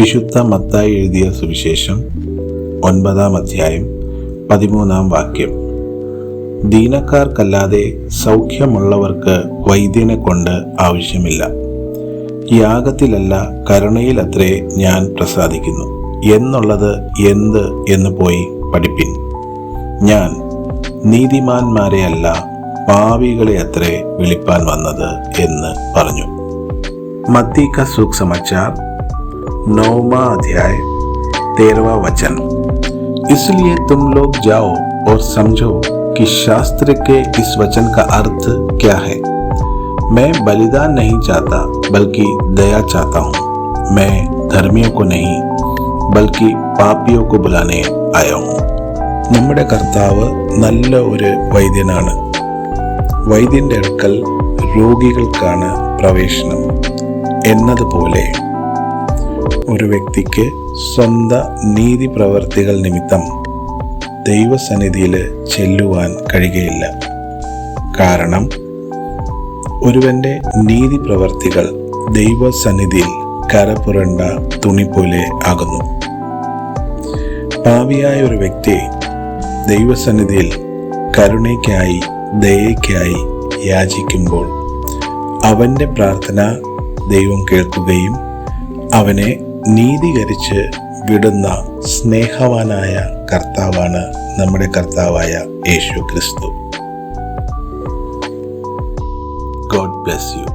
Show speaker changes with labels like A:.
A: വിശുദ്ധ മത്തായി എഴുതിയ സുവിശേഷം ഒൻപതാം അധ്യായം പതിമൂന്നാം വാക്യം. ദീനക്കാർക്കല്ലാതെ സൗഖ്യമുള്ളവർക്ക് വൈദ്യനെ കൊണ്ട് ആവശ്യമില്ല. യാഗത്തിലല്ല കരുണയിലത്രേ ഞാൻ പ്രസാദിക്കുന്നു. എന്നുള്ളത് എന്ത് എന്ന് പോയി പഠിപ്പിൻ. ഞാൻ നീതിമാന്മാരെയല്ല പാവികളെ അത്രേ വിളിപ്പാൻ വന്നത് എന്ന് പറഞ്ഞു मत्ती का सुख समाचार नौवा अध्याय तेरहवा वचन इसलिए तुम लोग जाओ और समझो कि शास्त्र के इस वचन का अर्थ क्या है मैं बलिदान नहीं चाहता बल्कि दया चाहता हूँ मैं धर्मियों को नहीं बल्कि പാപ്പിയോ को बुलाने आया हूँ നമ്മുടെ കർത്താവ് നല്ല ഒരു വൈദ്യനാണ് വൈദ്യന്റെ അടുക്കൽ രോഗികൾക്കാണ് പ്രവേശനം എന്നതുപോലെ ഒരു വ്യക്തിക്ക് സ്വന്ത നീതി പ്രവർത്തികൾ നിമിത്തം ദൈവസന്നിധിയിൽ ചെല്ലുവാൻ കഴിയുകയില്ല. കാരണം ഒരുവന്റെ നീതി പ്രവർത്തികൾ ദൈവസന്നിധിയിൽ കരപുരണ്ട തുണി പോലെ ആകുന്നു. പാവിയായ ഒരു വ്യക്തി ദൈവസന്നിധിയിൽ കരുണയ്ക്കായി ദയയ്ക്കായി യാചിക്കുമ്പോൾ അവന്റെ പ്രാർത്ഥന ദൈവം കേൾക്കുകയും അവനെ നീതീകരിച്ച് വിടുന്ന സ്നേഹവാനായ കർത്താവാണ് നമ്മുടെ കർത്താവായ യേശു ക്രിസ്തു. God bless you